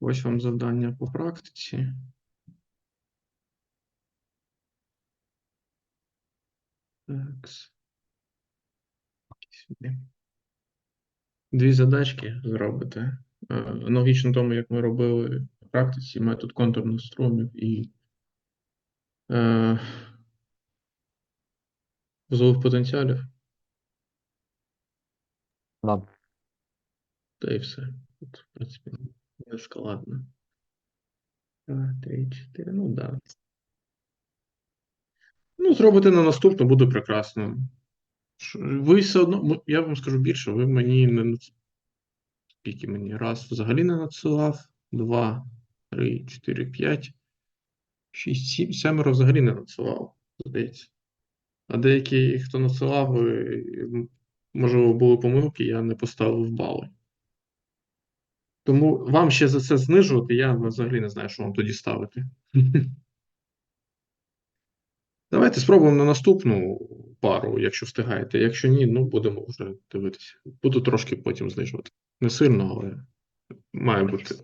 Ось вам завдання по практиці. Сюди. Дві задачки зробите. Е, Аналогічно тому, як ми робили в практиці, метод контурних струмів і е, вузлових потенціалів, Да. та і все. Тут, в принципі, не складно. Два, три, чотири, ну да. Ну, зробите на наступну, буде прекрасно. Ви все одно, я вам скажу більше, ви мені не скільки мені раз взагалі не надсилав, два, три, чотири, п'ять, шість, сім, семеро взагалі не надсилав, здається. А деякі, хто надсилав, е, можливо, були помилки, я не поставив бали. Тому вам ще за це знижувати, я взагалі не знаю, що вам тоді ставити. Давайте спробуємо на наступну пару, якщо встигаєте. Якщо ні, ну будемо вже дивитися. Буду трошки потім знижувати. Не сильно, але має бути.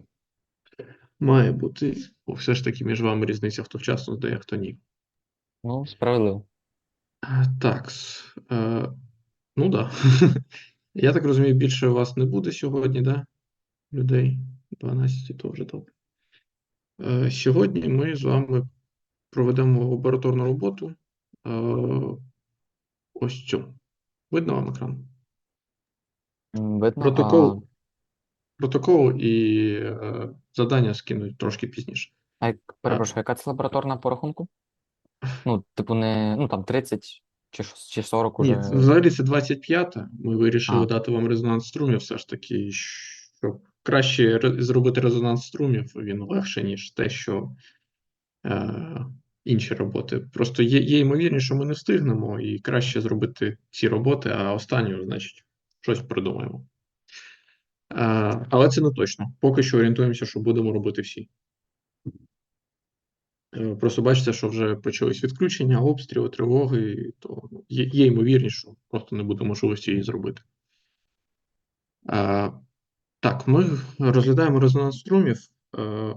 Має бути. Бо все ж таки між вами різниця, хто вчасно здає, хто ні. Ну, справедливо. Так. Е, ну да. Я так розумію, більше у вас не буде сьогодні, да? Людей. 12 то вже добре. Е, сьогодні ми з вами проведемо лабораторну роботу. Е, ось цю. Видно вам екран? Видно, Протокол. Протокол і е, завдання скинуть трошки пізніше. а, як, перепрошую, яка це лабораторна по рахунку? Ну, типу, не, ну там 30 чи, чи 40 Ні, взагалі це 25-та. Ми вирішили А. дати вам резонанс струмів, все ж таки, щоб краще зробити резонанс струмів, він легше, ніж те, що е, інші роботи. Просто є, є ймовірність, що ми не встигнемо, і краще зробити ці роботи, а останню, значить, щось придумаємо. Е, але це не точно. Поки що орієнтуємося, що будемо робити всі. Е, Просто бачите, що вже почались відключення, обстріли, тривоги, то ну, є, є ймовірність, що просто не буде можливості її зробити. А, так, ми розглядаємо резонанс струмів. Е,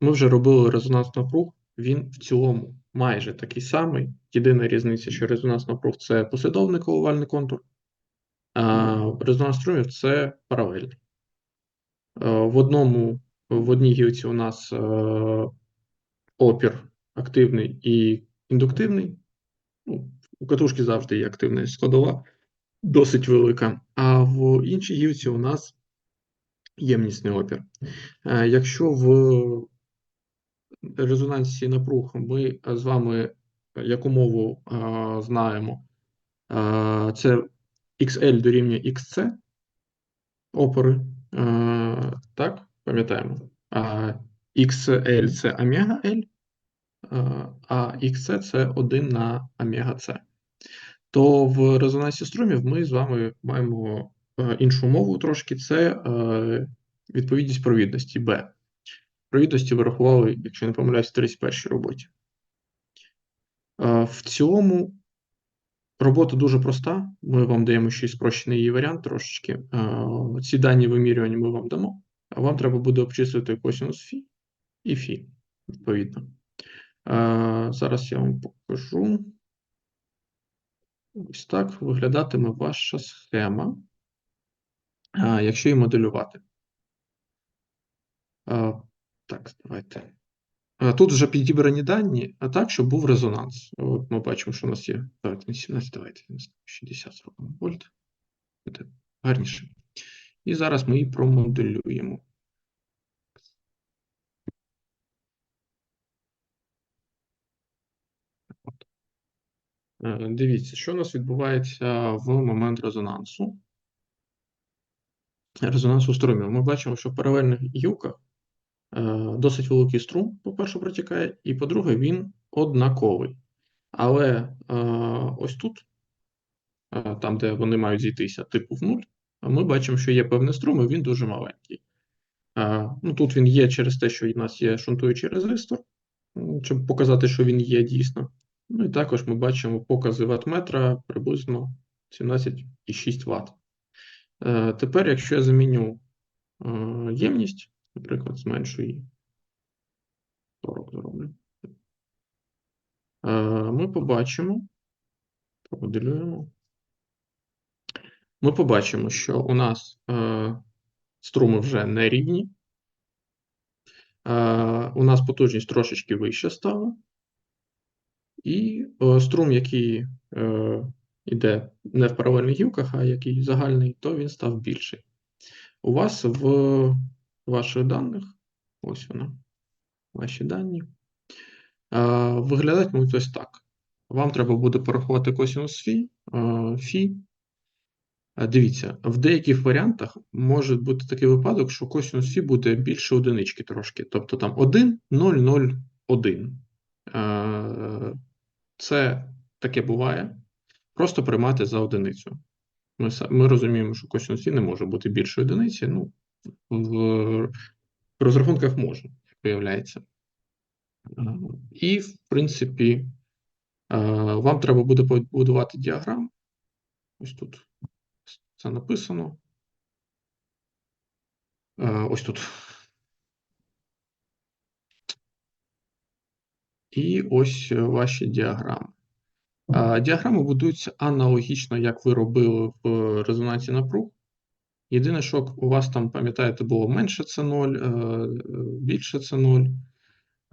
Ми вже робили резонанс напруг. Він в цілому майже такий самий. Єдина різниця, що резонанс напруг це послідовний коливальний контур, а резонанс струмів це паралельний. Е, В одному, в одній гілці у нас е, опір активний і індуктивний. Ну, у катушки завжди є активна складова, досить велика. А в іншій гілці у нас ємнісний опір. Е, Якщо в резонансі напруг ми з вами яку мову е, знаємо, е, це XL дорівнює XC опори, так, пам'ятаємо. XL це омега L, а XC це 1 на омега C. То в резонансі струмів ми з вами маємо іншу мову трошки, це е, відповідність провідності B. Провідності вирахували, якщо не помиляюсь, в 31 роботі. Е, В цілому робота дуже проста. Ми вам даємо ще й спрощений її варіант трошечки. Е, Ці дані вимірювання ми вам дамо, а вам треба буде обчислити косинус фі і фі, відповідно. Е, Зараз я вам покажу. Ось так виглядатиме ваша схема, якщо її моделювати. Так, давайте. Тут вже підібрані дані, а так, щоб був резонанс. От ми бачимо, що у нас є. Давайте не 17, давайте 60 зробимо вольт. Буде гарніше. І зараз ми її промоделюємо. Е, Дивіться, що у нас відбувається в момент резонансу. Резонансу струмів. Ми бачимо, що в паралельних гілках е, досить великий струм, по-перше, протікає, і по-друге, він однаковий. Але е, ось тут, е, там, де вони мають зійтися, типу в нуль, ми бачимо, що є певний струм, і він дуже маленький. Ну, тут він є через те, що у нас є шунтуючий резистор, щоб показати, що він є дійсно. Ну і також ми бачимо покази ваттметра приблизно 17,6 Вт. Е, Тепер, якщо я заміню е, ємність Наприклад, зменшу її. 40 зроблю. Е, Ми побачимо, помоделюємо. Ми побачимо, що у нас струми вже не рівні. У нас потужність трошечки вище стала. І струм, який йде не в паралельних гілках, а який загальний, то він став більший. У вас в ваших даних, ось вона, ваші дані, виглядатимуть ось так. Вам треба буде порахувати косинус фі. фі. Дивіться, в деяких варіантах може бути такий випадок, що косинус фі буде більше одинички трошки. Тобто там 1, 0, 0, 1. Е, Це таке буває. Просто приймати за одиницю. Ми, ми розуміємо, що косинус фі не може бути більше одиниці. Ну, в розрахунках може, як виявляється. І, в принципі, вам треба буде побудувати діаграму. Ось тут це написано. Ось тут. І ось ваші діаграми. Е, Діаграми будуються аналогічно, як ви робили в резонансі напруг. Єдине, що у вас там, пам'ятаєте, було менше це 0, е, більше це 0.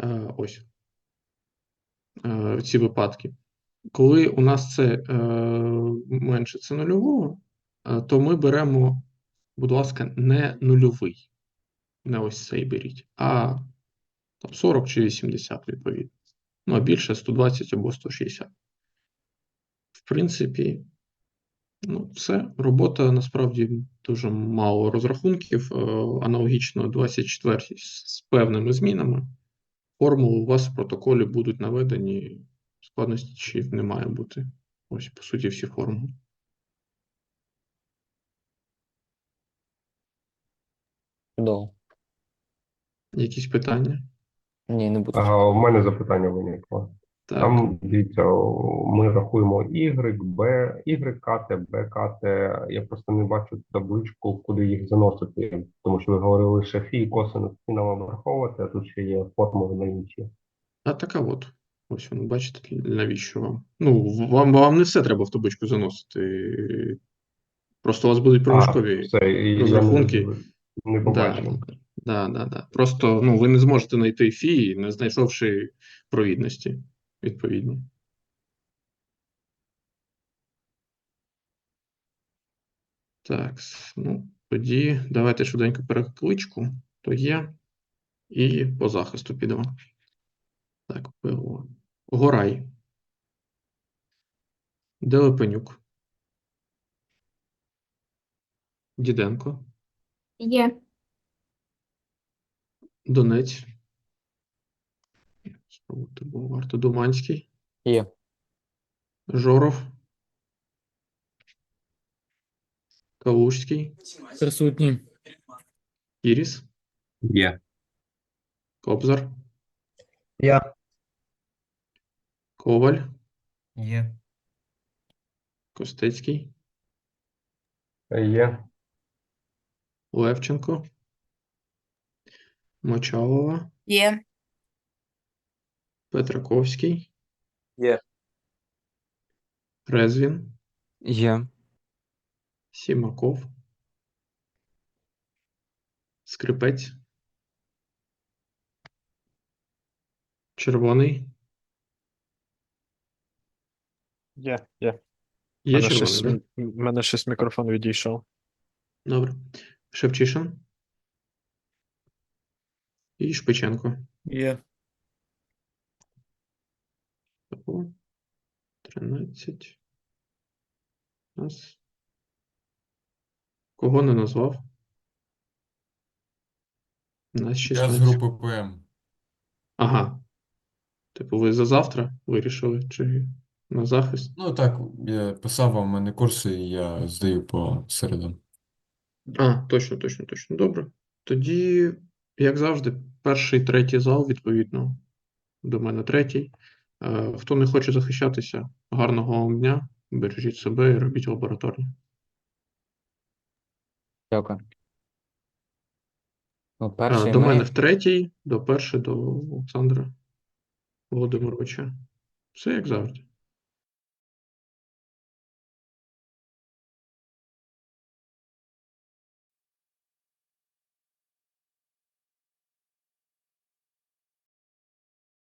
Е, Ось е, ці випадки. Коли у нас це е, менше це нульового, е, то ми беремо, будь ласка, не нульовий. Не ось цей беріть, а там 40 чи 80 відповідно. Ну, а більше 120 або 160. В принципі, ну, все. Робота насправді дуже мало розрахунків. е, Аналогічно 24 з певними змінами. Формули у вас в протоколі будуть наведені, складності не має бути. Ось, по суті, всі формули. Чудово. Якісь питання? Ні, не буду. А, у мене запитання виникло. Так. Там, дивіться, ми рахуємо Y, B, Y кати, B кати. Я просто не бачу табличку, куди їх заносити, тому що ви говорили, що фі і косинус фі нам обраховувати, а тут ще є формули на інші. А така от. Ось воно, бачите, навіщо вам? Ну, вам, вам не все треба в табличку заносити. Просто у вас будуть проміжкові. Розрахунки. не, побачив. Да, да, да. Просто ну, ви не зможете знайти фі, не знайшовши провідності відповідні. Так, ну, тоді давайте швиденько перекличку, то є. І по захисту підемо. Так, ПО. Горай. Делепенюк. Діденко. Є. Донець. Спробувати було варто. Думанський. Є. Жоров. Калужський. Присутні. Кіріс. Є. Кобзар. Я. Коваль. Є. Костецький. Є. Левченко. Мочалова. Є. Петраковський. Є. Резвін. Є. Сімаков. Скрипець. Червоний. Є, є. Є Мене червоний, щось, да? м- мене щось мікрофон відійшов. Добре. Шевчишин. І Шпиченко. Є. О, 13. Нас. Кого не назвав? Нас 16. Я з групи ПМ. Ага. Типу, ви за завтра вирішили, чи на захист? Ну так, я писав вам у мене курси, і я здаю по середам. А, точно, точно, точно. Добре. Тоді, як завжди, перший, третій зал, відповідно, до мене третій. Е, Хто не хоче захищатися, гарного вам дня, бережіть себе і робіть лабораторні. Дякую. Ну, А, перший До ми. мене в третій, до перший до Олександра Володимировича. Все як завжди.